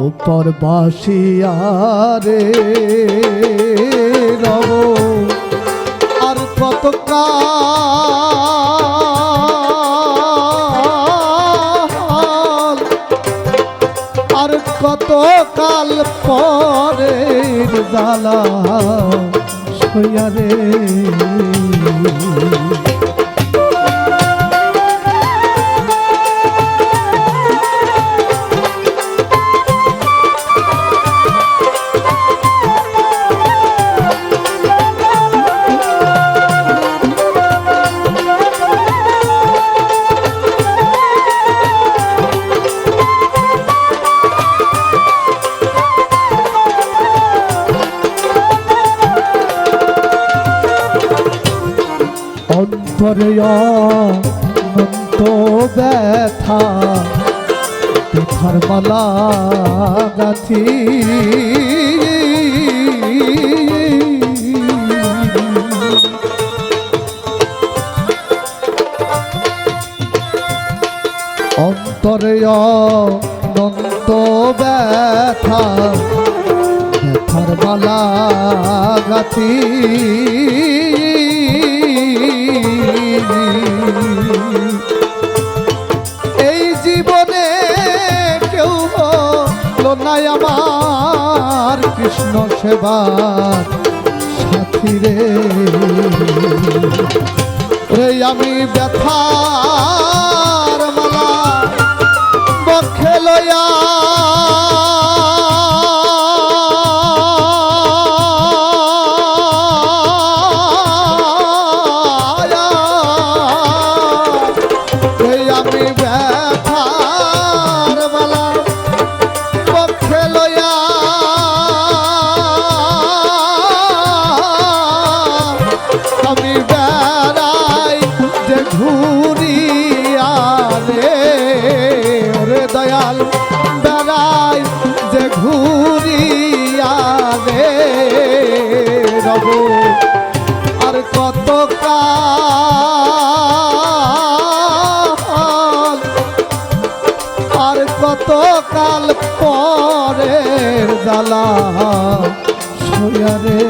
উপর বাসিয়ারে রব আর কত আর কত কাল পরে জ্বালা সইয়ারে অনন্ত ব্যথা। ব্যথার মালা গাথি। অন্তরে ব্যথা মালা গাথি। নাই আমার কৃষ্ণ সেবার সাথী রে। রে আমি ব্যথার মালা বক্ষে লয়া আর কত কাল পরে জ্বালা সয়ারে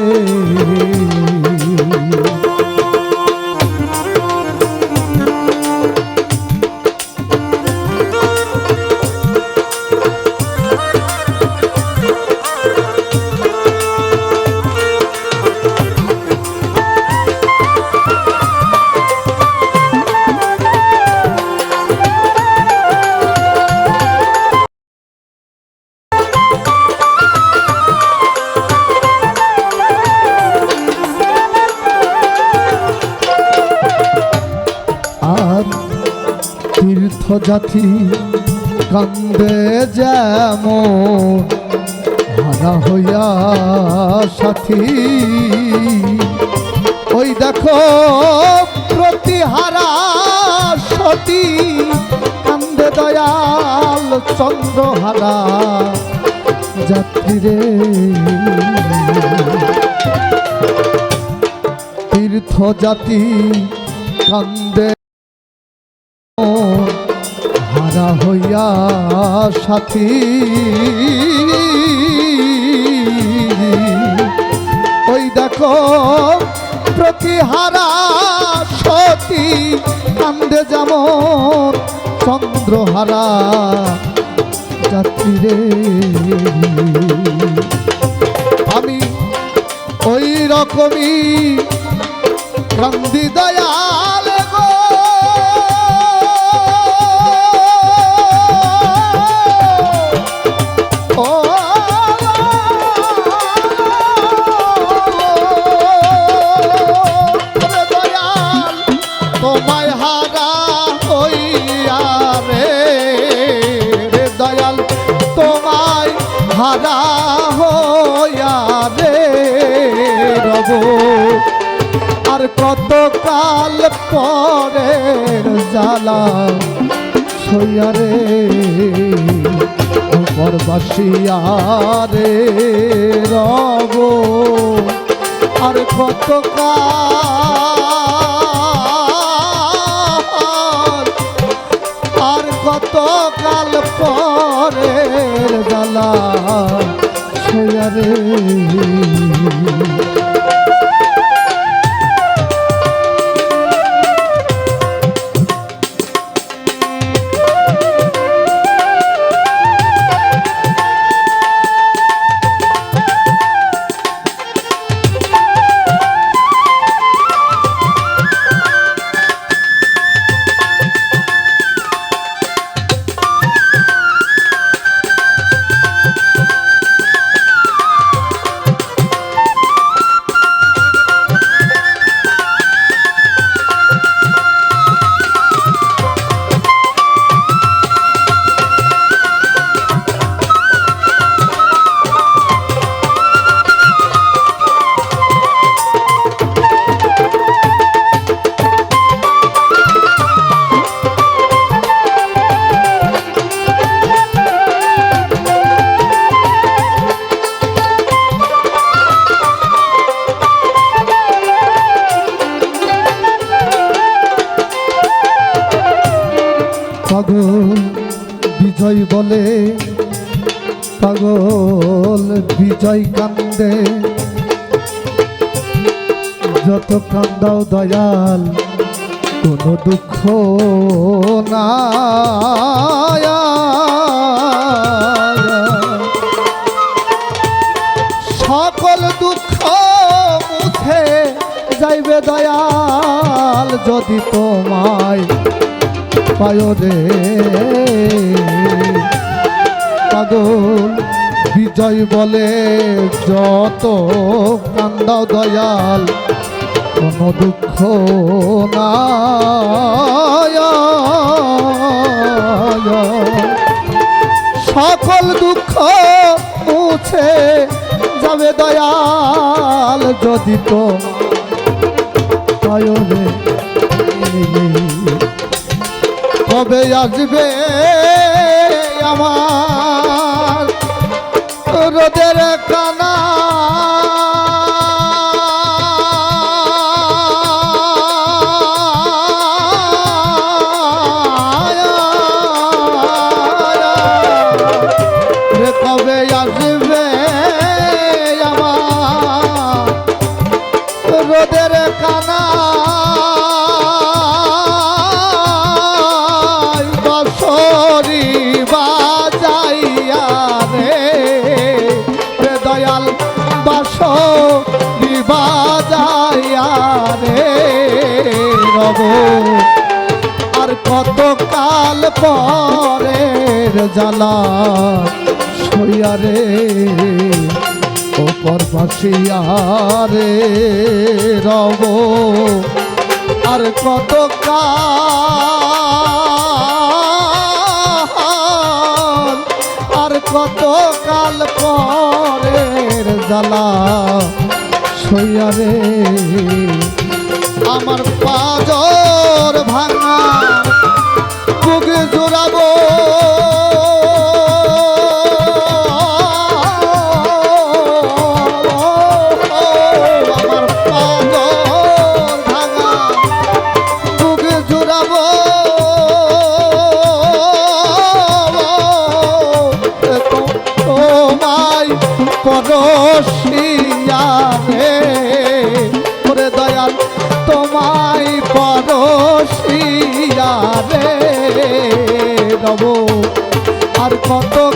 জাতি কান্দে যেমন, হারা হইয়া সাথী। ওই দেখো প্রতিহারা সতী, কান্দে দয়াল চন্দ্রহারা। যাত্রী রে তীর্থ জাতি কান্দে হারা হইয়া সাথী। ওই দেখো প্রতিহারা সতী, কান্দে যেমন চন্দ্রহারা। যাত্রী রে, আমি ওই রকমই কান্দি দয়াল। হইয়া রে রব। আর কত কাল পরে জ্বালা সইয়ারে উপর বাসিয়ারে রব। আর কত আর কত কাল পরের জ্বালা সইয়ারে বিজয় বলে, পাগল বিজয় কান্দে। যত কান্দাও দয়াল, কোনো দুঃখ না সকল দুঃখ মুখে যাইবে দয়াল, যদি তোমায় পায়রে পাগল বিজয় বলে যত কান্দাও দয়াল, কোনো দুঃখ না সকল দুঃখ মুছে যাবে দয়াল, যদি তো কবে আসবে আমার রব আর কত কাল পরের জ্বালা সইয়া রে, ওপর বাসিয়া রে রব। আর কত কাল আর কত কাল পরের জ্বালা সইয়া রে আমার পাজর ভাঙা বুকে জোড়াবো। পরশিয়া রে আর কত